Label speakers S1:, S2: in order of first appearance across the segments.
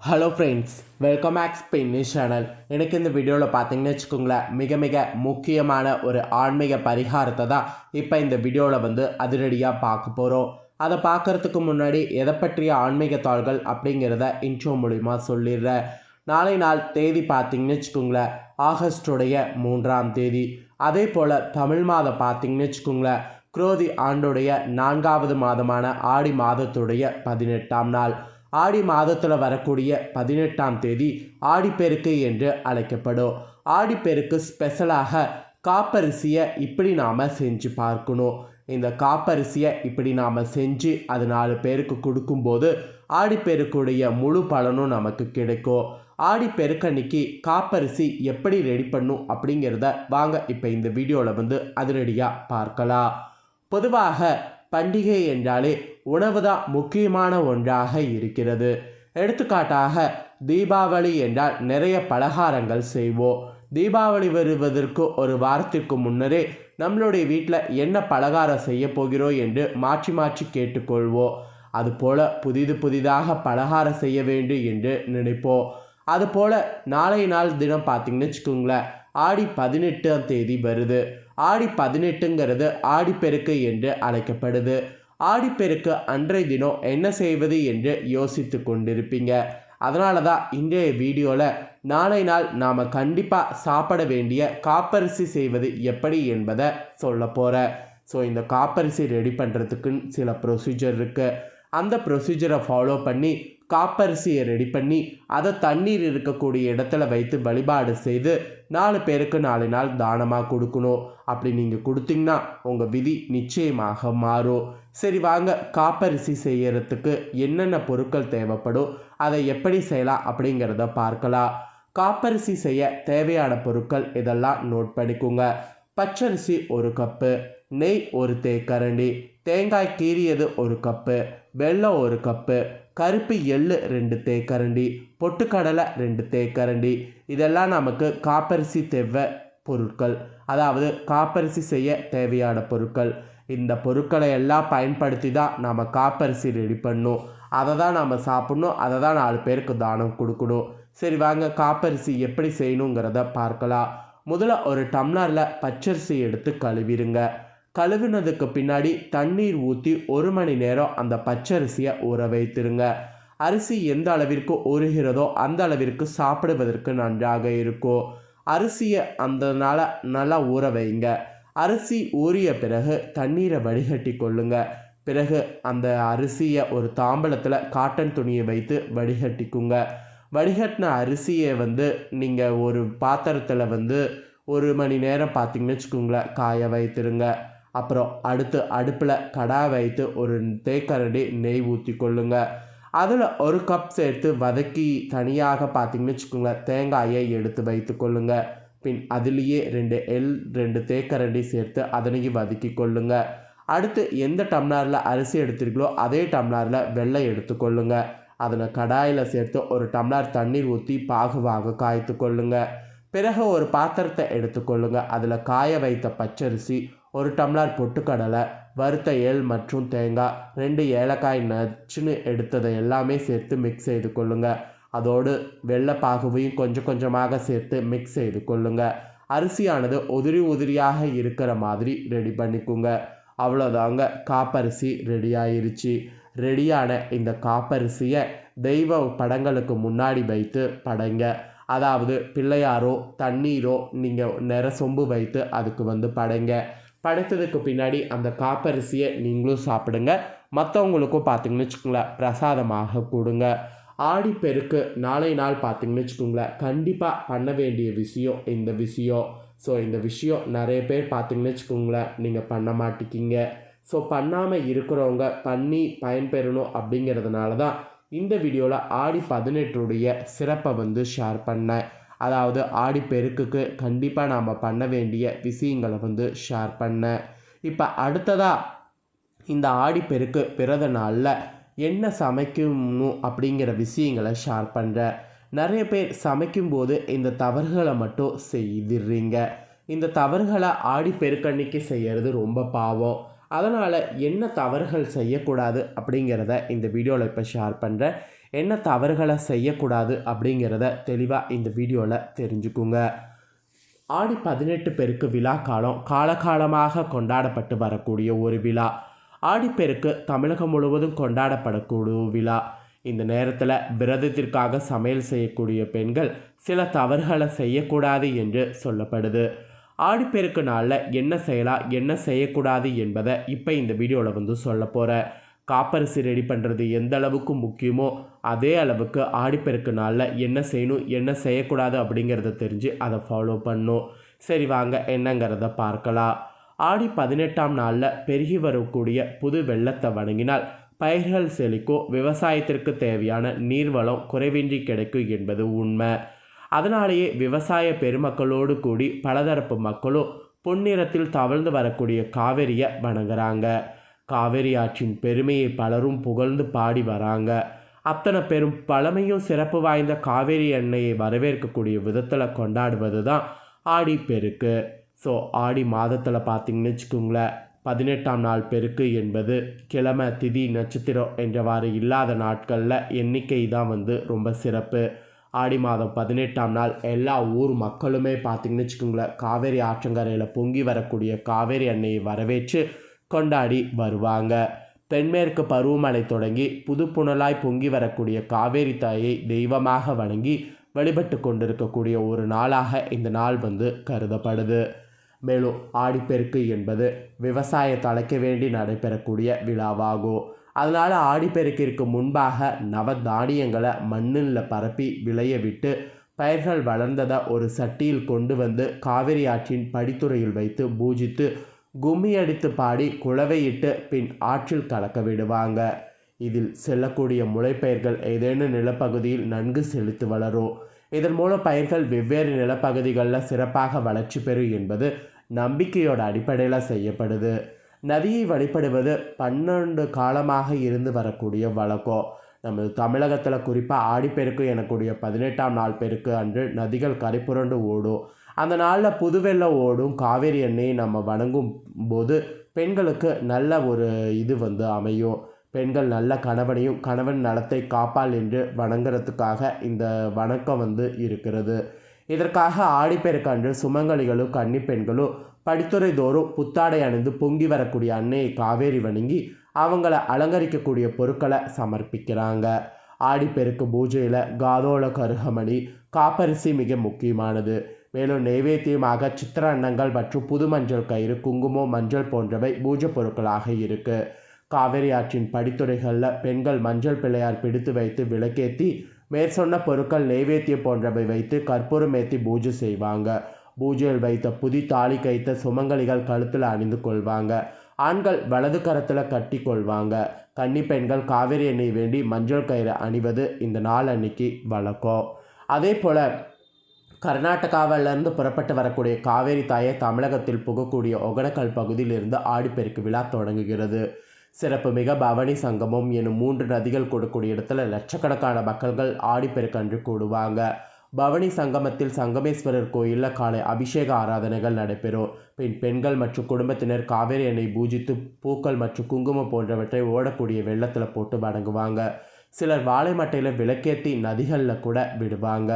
S1: Hello friends welcome back Spain channel எனக்கு இந்த வீடியோவில் பார்த்தீங்கன்னு வச்சுக்கோங்களேன் மிக மிக முக்கியமான ஒரு ஆன்மீக பரிகாரத்தை தான் இப்போ இந்த வீடியோவில் வந்து அதிரடியாக பார்க்க போகிறோம் அதை பார்க்குறதுக்கு முன்னாடி எதை பற்றிய ஆன்மீக தாள்கள் அப்படிங்கிறத இன்ட்ரோ மூலிமா சொல்லிடுறேன். நாளை நாள் தேதி பார்த்தீங்கன்னு வச்சுக்கோங்களேன் ஆகஸ்டுடைய மூன்றாம் தேதி. அதே போல் தமிழ் மாதம் பார்த்தீங்கன்னு வச்சுக்கோங்களேன் குரோதி ஆண்டுடைய நான்காவது மாதமான ஆடி மாதத்துடைய பதினெட்டாம் நாள். ஆடி மாதத்தில் வரக்கூடிய பதினெட்டாம் தேதி ஆடிப்பெருக்கு என்று அழைக்கப்படும். ஆடிப்பெருக்கு ஸ்பெஷலாக காப்பரிசியை இப்படி நாம் செஞ்சு பார்க்கணும். இந்த காப்பரிசியை இப்படி நாம் செஞ்சு அது நாலு பேருக்கு கொடுக்கும்போது ஆடிப்பெருக்குடைய முழு பலனும் நமக்கு கிடைக்கும். ஆடிப்பெருக்கன்னைக்கு காப்பரிசி எப்படி ரெடி பண்ணும் அப்படிங்கிறத வாங்க இப்போ இந்த வீடியோவில் வந்து அதிரடியாக பார்க்கலாம். பொதுவாக பண்டிகை என்றாலே உணவு தான் முக்கியமான ஒன்றாக இருக்கிறது. எடுத்துக்காட்டாக தீபாவளி என்றால் நிறைய பலகாரங்கள் செய்வோம். தீபாவளி வருவதற்கு ஒரு வாரத்திற்கு முன்னரே நம்மளுடைய வீட்டில் என்ன பலகாரம் செய்ய போகிறோம் என்று மாற்றி மாற்றி கேட்டுக்கொள்வோம். அதுபோல் புதிது புதிதாக பலகாரம் செய்ய வேண்டும் என்று நினைப்போம். அதுபோல் நாளை நாள் தினம் பார்த்திங்கன்னு வச்சுக்கோங்களேன் ஆடி பதினெட்டாம் தேதி வருது. ஆடி பதினெட்டுங்கிறது ஆடிப்பெருக்கு என்று அழைக்கப்படுது. ஆடிப்பெருக்கு அன்றைய தினம் என்ன செய்வது என்று யோசித்து கொண்டிருப்பீங்க. அதனால தான் இன்றைய வீடியோவில் நாளை நாள் நாம் கண்டிப்பாக சாப்பிட வேண்டிய காப்பரிசி செய்வது எப்படி என்பதை சொல்ல போகிறேன் ஸோ இந்த காப்பரிசி ரெடி பண்ணுறதுக்குன்னு சில ப்ரொசீஜர் இருக்குது அந்த ப்ரொசீஜரை ஃபாலோ பண்ணி காப்பரிசியை ரெடி பண்ணி அதை தண்ணீர் இருக்கக்கூடிய இடத்துல வைத்து வழிபாடு செய்து நாலு பேருக்கு நாலு நாள் தானமாக கொடுக்கணும். அப்படி நீங்கள் கொடுத்தீங்கன்னா உங்கள் விதி நிச்சயமாக மாறும். சரி வாங்க. காப்பரிசி செய்யறதுக்கு என்னென்ன பொருட்கள் தேவைப்படும் அதை எப்படி செய்யலாம் அப்படிங்கிறத பார்க்கலாம். காப்பரிசி செய்ய தேவையான பொருட்கள் இதெல்லாம் நோட் பண்ணிக்கோங்க. பச்சரிசி ஒரு கப்பு நெய் ஒரு தேக்கரண்டி தேங்காய் கீறியது ஒரு கப்பு வெல்லம் ஒரு கப்பு கருப்பு எள்ளு ரெண்டு தேக்கரண்டி பொட்டுக்கடலை ரெண்டு தேக்கரண்டி. இதெல்லாம் நமக்கு காப்பரிசி தேவை பொருட்கள். அதாவது காப்பரிசி செய்ய தேவையான பொருட்கள். இந்த பொருட்களை எல்லாம் பயன்படுத்தி தான் நம்ம காப்பரிசி ரெடி பண்ணணும். அதை தான் நம்ம சாப்பிட்ணும். அதை தான் நாலு பேருக்கு தானம் கொடுக்கணும். சரி வாங்க காப்பரிசி எப்படி செய்யணுங்கிறத பார்க்கலாம். முதல்ல ஒரு டம்ளரில் பச்சரிசி எடுத்து கழுவிடுங்க. கழுவினதுக்கு பின்னாடி தண்ணீர் ஊற்றி ஒரு மணி நேரம் அந்த பச்சரிசியை ஊற வைத்திருங்க. அரிசி எந்த அளவிற்கு உருகிறதோ அந்த அளவிற்கு சாப்பிடுவதற்கு நன்றாக இருக்கும். அரிசியை அந்தனால் நல்லா ஊற வைங்க. அரிசி ஊறிய பிறகு தண்ணீரை வடிகட்டி கொள்ளுங்க. பிறகு அந்த அரிசியை ஒரு தாம்பலத்தில் காட்டன் துணியை வைத்து வடிகட்டிக்குங்க. வடிகட்டின அரிசியை வந்து நீங்கள் ஒரு பாத்திரத்தில் வந்து ஒரு மணி நேரம் பார்த்தீங்கன்னு வச்சுக்கோங்களேன் காய வைத்துருங்க. அப்புறம் அடுத்து அடுப்பில் கடா வைத்து ஒரு தேக்கரண்டி நெய் ஊற்றி கொள்ளுங்க. அதில் ஒரு கப் சேர்த்து வதக்கி தனியாக பார்த்தீங்கன்னு வச்சுக்கோங்களேன் தேங்காயை எடுத்து வைத்து கொள்ளுங்க. பின் அதுலேயே ரெண்டு எல் ரெண்டு தேக்கரண்டி சேர்த்து அதனையும் வதக்கி கொள்ளுங்க. அடுத்து எந்த டம்ளரில் அரிசி எடுத்துருக்கீங்களோ அதே டம்ளாரில் வெள்ளை எடுத்துக்கொள்ளுங்க அதில் கடாயில் சேர்த்து ஒரு டம்ளர் தண்ணீர் ஊற்றி பாகுவாக காய்த்து கொள்ளுங்க. பிறகு ஒரு பாத்திரத்தை எடுத்துக்கொள்ளுங்க அதில் காய வைத்த பச்சரிசி ஒரு டம்ளர் பொட்டுக்கடலை வறுத்த ஏல் மற்றும் தேங்காய் ரெண்டு ஏலக்காய் நச்சுன்னு எடுத்ததை எல்லாமே சேர்த்து மிக்ஸ் செய்து கொள்ளுங்க. அதோடு வெள்ளைப்பாகுவையும் கொஞ்சம் கொஞ்சமாக சேர்த்து மிக்ஸ் செய்து கொள்ளுங்க. அரிசியானது உதிரி உதிரியாக இருக்கிற மாதிரி ரெடி பண்ணிக்கோங்க. அவ்வளோதாங்க காப்பரிசி ரெடி ஆயிருச்சு. ரெடியான இந்த காப்பரிசியை தெய்வ படங்களுக்கு முன்னாடி வைத்து படைங்க. அதாவது பிள்ளையாரோ தண்ணீரோ நீங்கள் நிற சொம்பு வைத்து அதுக்கு வந்து படைங்க. படைத்ததுக்கு பின்னாடி அந்த காப்பரிசியை நீங்களும் சாப்பிடுங்க. மற்றவங்களுக்கும் பார்த்தீங்கன்னு வச்சுக்கோங்களேன் பிரசாதமாக கொடுங்க. ஆடிப்பெருக்கு நாளை நாள் பார்த்தீங்கன்னு வச்சுக்கோங்களேன் கண்டிப்பாக பண்ண வேண்டிய விஷயம் இந்த விஷயம். ஸோ இந்த விஷயம் நிறைய பேர் பார்த்தீங்கன்னு வச்சுக்கோங்களேன் நீங்கள் பண்ண மாட்டேங்கிங்க ஸோ பண்ணாமல் இருக்கிறவங்க பண்ணி பயன்பெறணும் அப்படிங்கிறதுனால தான் இந்த வீடியோவில் ஆடி பதினெட்டுடைய சிறப்பை வந்து ஷேர் பண்ணேன். அதாவது ஆடி பெருக்குக்கு கண்டிப்பாக நாம் பண்ண வேண்டிய விஷயங்களை வந்து ஷேர் பண்ணேன் இப்போ அடுத்ததாக இந்த ஆடி பெருக்கு பிறந்த நாளில் என்ன சமைக்கணும் அப்படிங்கிற விஷயங்களை ஷேர் பண்ணுறேன் நிறைய பேர் சமைக்கும்போது இந்த தவறுகளை மட்டும் செய்திடுறீங்க. இந்த தவறுகளை ஆடி பெருக்கன்னைக்கு செய்கிறது ரொம்ப பாவம். அதனால் என்ன தவறுகள் செய்யக்கூடாது அப்படிங்கிறத இந்த வீடியோவில் இப்போ ஷேர் பண்ணுறேன் என்ன தவறுகளை செய்யக்கூடாது அப்படிங்கிறத தெளிவாக இந்த வீடியோவில் தெரிஞ்சுக்குங்க. ஆடி பதினெட்டு பெருக்கு விழா காலம் காலகாலமாக கொண்டாடப்பட்டு வரக்கூடிய ஒரு விழா. ஆடிப்பெருக்கு தமிழகம் முழுவதும் கொண்டாடப்படக்கூடிய விழா. இந்த நேரத்தில் விரதத்திற்காக சமையல் செய்யக்கூடிய பெண்கள் சில தவறுகளை செய்யக்கூடாது என்று சொல்லப்படுது. ஆடிப்பெருக்கு நாளில் என்ன செய்யலாம் என்ன செய்யக்கூடாது என்பதை இப்போ இந்த வீடியோவில் வந்து சொல்ல போகிறேன் காப்பரிசி ரெடி பண்ணுறது எந்த அளவுக்கு முக்கியமோ அதே அளவுக்கு ஆடிப்பெருக்கு நாளில் என்ன செய்யணும் என்ன செய்யக்கூடாது அப்படிங்கிறத தெரிஞ்சு அதை ஃபாலோ பண்ணும். சரி வாங்க என்னங்கிறத பார்க்கலாம். ஆடி பதினெட்டாம் நாளில் பெருகி வரக்கூடிய புது வெள்ளத்தை வணங்கினால் பயிர்கள் செழிக்கும் விவசாயத்திற்கு தேவையான நீர்வளம் குறைவின்றி கிடைக்கும் என்பது உண்மை. அதனாலேயே விவசாய பெருமக்களோடு கூடி பலதரப்பு மக்களும் பொன்னிறத்தில் தவழ்ந்து வரக்கூடிய காவிரியை வணங்குறாங்க. காவேரி ஆற்றின் பெருமையை பலரும் புகழ்ந்து பாடி வராங்க. அத்தனை பெரும் பழமையும் சிறப்பு வாய்ந்த காவேரி எண்ணெயை வரவேற்கக்கூடிய விதத்தில் கொண்டாடுவது தான் ஆடி பெருக்கு. ஸோ ஆடி மாதத்தில் பார்த்தீங்கன்னு வச்சுக்கோங்களேன் பதினெட்டாம் நாள் பெருக்கு என்பது கிழமை திதி நட்சத்திரம் என்றவாறு இல்லாத நாட்களில் எண்ணிக்கை தான் வந்து ரொம்ப சிறப்பு. ஆடி மாதம் பதினெட்டாம் நாள் எல்லா ஊர் மக்களுமே பார்த்திங்கன்னு வச்சுக்கோங்களேன் காவேரி ஆற்றங்கரையில் பொங்கி வரக்கூடிய காவேரி அன்னையை வரவேற்று கொண்டாடி வருவாங்க. தென்மேற்கு பருவமழை தொடங்கி புதுப்புணலாய் பொங்கி வரக்கூடிய காவேரி தாயை தெய்வமாக வணங்கி வழிபட்டு கொண்டிருக்கக்கூடிய ஒரு நாளாக இந்த நாள் வந்து கருதப்படுது. மேலும் ஆடிப்பெருக்கு என்பது விவசாயத்தை அழைக்க வேண்டி நடைபெறக்கூடிய விழாவாகும். அதனால் ஆடிப்பெருக்கிற்கு முன்பாக நவ தானியங்களை மண்ணில் பரப்பி விளைய விட்டு பயிர்கள் வளர்ந்ததை ஒரு சட்டியில் கொண்டு வந்து காவிரி ஆற்றின் படித்துறையில் வைத்து பூஜித்து கும்மி அடித்து பாடி குழவையிட்டு பின் ஆற்றில் கலக்க விடுவாங்க. இதில் செல்லக்கூடிய முளைப்பயிர்கள் ஏதேனும் நிலப்பகுதியில் நன்கு செழித்து வளரும். இதன் மூலம் பயிர்கள் வெவ்வேறு நிலப்பகுதிகளில் சிறப்பாக வளர்ச்சி பெறும் என்பது நம்பிக்கையோட அடிப்படையில் செய்யப்படுது. நதியை வழிபடுவது பன்னெண்டு காலமாக இருந்து வரக்கூடிய வழக்கம். நம்ம தமிழகத்தில் குறிப்பாக ஆடிப்பெருக்கு எனக்கூடிய பதினெட்டாம் நாள் பெருக்கு அன்று நதிகள் கரைப்புரண்டு ஓடும். அந்த நாளில் புதுவெள்ளம் ஓடும் காவேரி எண்ணெயை நம்ம வணங்கும் போது பெண்களுக்கு நல்ல ஒரு இது வந்து அமையும். பெண்கள் நல்ல கணவனையும் கணவன் நலத்தை காப்பாள் என்று வணங்குறதுக்காக இந்த வணக்கம் வந்து இருக்கிறது. இதற்காக ஆடிப்பெருக்கன்று சுமங்கலிகளும் கன்னி பெண்களும் படித்துறை தோறும் புத்தாடை அணிந்து பொங்கி வரக்கூடிய அன்னையை காவேரி வணங்கி அவங்கள அலங்கரிக்கக்கூடிய பொருட்களை சமர்ப்பிக்கிறாங்க. ஆடிப்பெருக்கு பூஜையில் காதோள கருகமணி காப்பரிசி மிக முக்கியமானது. மேலும் நைவேத்தியமாக சித்திர அன்னங்கள் மற்றும் புது மஞ்சள் கயிறு குங்குமம் மஞ்சள் போன்றவை பூஜை பொருட்களாக இருக்குது காவிரி ஆற்றின் படித்துறைகளில் பெண்கள் மஞ்சள் பிள்ளையார் பிடித்து வைத்து விளக்கேற்றி மேற்சொன்ன பொருட்கள் நைவேத்தியம் போன்றவை வைத்து கற்பூரம் ஏற்றி பூஜை செய்வாங்க. பூஜையில் வைத்த புதி தாலி கைத்த சுமங்கலிகள் கழுத்தில் அணிந்து கொள்வாங்க. ஆண்கள் வலது கரத்தில் கட்டி கொள்வாங்க. கன்னி பெண்கள் காவிரி எண்ணெய் வேண்டி மஞ்சள் கயிறு அணிவது இந்த நாள் அன்னைக்கு வழக்கம். அதே போல் கர்நாடகாவிலிருந்து புறப்பட்டு வரக்கூடிய காவேரி தாயை தமிழகத்தில் புகக்கூடிய ஒகனக்கல் பகுதியிலிருந்து ஆடிப்பெருக்கு விழா தொடங்குகிறது. சிறப்புமிக பவனி சங்கமம் எனும் மூன்று நதிகள் கொடுக்கூடிய இடத்துல லட்சக்கணக்கான மக்கள்கள் ஆடிப்பெருக்கன்று கூடுவாங்க. பவனி சங்கமத்தில் சங்கமேஸ்வரர் கோயிலில் காலை அபிஷேக ஆராதனைகள் நடைபெறும். பின் பெண்கள் மற்றும் குடும்பத்தினர் காவேரி எண்ணெய் பூஜித்து பூக்கள் மற்றும் குங்குமம் போன்றவற்றை ஓடக்கூடிய வெள்ளத்தில் போட்டு வணங்குவாங்க. சிலர் வாழை மட்டையில் விளக்கேற்றி நதிகளில் கூட விடுவாங்க.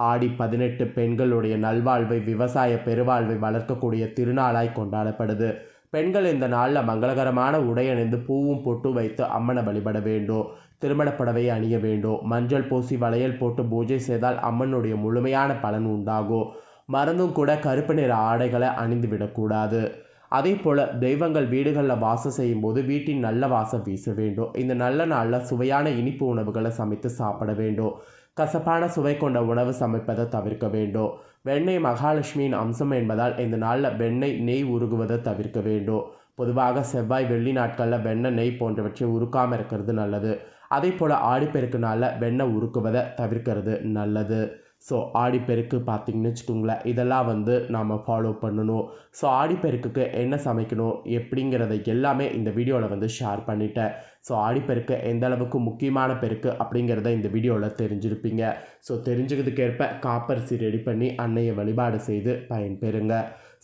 S1: ஆடி பதினெட்டு பெண்களுடைய நல்வாழ்வை விவசாய பெருவாழ்வை வளர்க்கக்கூடிய திருநாளாய் கொண்டாடப்படுது. பெண்கள் இந்த நாளில் மங்களகரமான உடை அணிந்து பூவும் பொட்டு வைத்து அம்மனை வழிபட வேண்டும். திருமண அணிய வேண்டும். மஞ்சள் பூசி வளையல் போட்டு பூஜை செய்தால் அம்மனுடைய முழுமையான பலன் உண்டாகும். மருந்தும் கூட கருப்பு நிற ஆடைகளை அணிந்து விடக்கூடாது அதே போல் தெய்வங்கள் வீடுகளில் வாசம் செய்யும்போது வீட்டின் நல்ல வாசம் வீச வேண்டும். இந்த நல்ல நாளில் சுவையான இனிப்பு உணவுகளை சமைத்து சாப்பிட வேண்டும். கசப்பான சுவை கொண்ட உணவு சமைப்பதை தவிர்க்க வேண்டும். வெண்ணெய் மகாலட்சுமியின் அம்சம் என்பதால் இந்த நாளில் வெண்ணெய் நெய் உருகுவதை தவிர்க்க வேண்டும். பொதுவாக செவ்வாய் வெள்ளி நாட்களில் வெண்ணெய் நெய் போன்றவற்றை உருக்காமல் இருக்கிறது நல்லது. அதே போல் ஆடிப்பெருக்கு நாளில் வெண்ணெய் உருக்குவதை தவிர்க்கிறது நல்லது. ஸோ ஆடிப்பெருக்கு பார்த்திங்கன்னு வச்சுக்கோங்களேன் இதெல்லாம் வந்து நாம் ஃபாலோ பண்ணணும். ஸோ ஆடிப்பெருக்குக்கு என்ன சமைக்கணும் எப்படிங்கிறத எல்லாமே இந்த வீடியோவில் வந்து ஷேர் பண்ணிட்டேன். ஸோ ஆடிப்பெருக்கு எந்த அளவுக்கு முக்கியமான பெருக்கு அப்படிங்கிறத இந்த வீடியோவில் தெரிஞ்சிருப்பீங்க. ஸோ தெரிஞ்சுக்கிறதுக்கேற்ப காப்பரிசி ரெடி பண்ணி அன்னையை வழிபாடு செய்து பயன்பெறுங்க.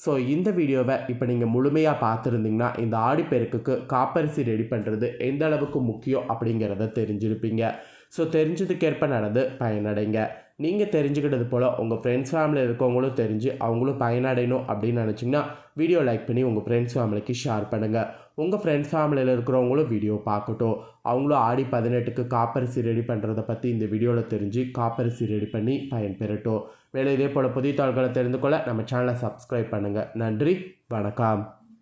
S1: ஸோ இந்த வீடியோவை இப்போ நீங்கள் முழுமையாக பார்த்துருந்தீங்கன்னா இந்த ஆடிப்பெருக்குக்கு காப்பரிசி ரெடி பண்ணுறது எந்த அளவுக்கு முக்கியம் அப்படிங்கிறத தெரிஞ்சிருப்பீங்க. ஸோ தெரிஞ்சதுக்கேற்ப நடந்து பயனடைங்க. நீங்கள் தெரிஞ்சுக்கிட்டது போல் உங்கள் ஃப்ரெண்ட்ஸ் ஃபேமிலியில் இருக்கவங்களும் தெரிஞ்சு அவங்களும் பயனடையணும் அப்படின்னு நினச்சிங்கன்னா வீடியோ லைக் பண்ணி உங்கள் ஃப்ரெண்ட்ஸ் ஃபேமிலிக்கு ஷேர் பண்ணுங்கள் உங்கள் ஃப்ரெண்ட்ஸ் ஃபேமிலியில் இருக்கிறவங்களும் வீடியோ பார்க்கட்டும். அவங்களும் ஆடி பதினெட்டுக்கு காப்பரிசி ரெடி பண்ணுறதை பற்றி இந்த வீடியோவில் தெரிஞ்சு காப்பரிசி ரெடி பண்ணி பயன்பெறட்டும். மேலும் இதே போல் புதிய தாள்களை தெரிந்து கொள்ள நம்ம சேனலை சப்ஸ்கிரைப் பண்ணுங்கள் நன்றி வணக்கம்.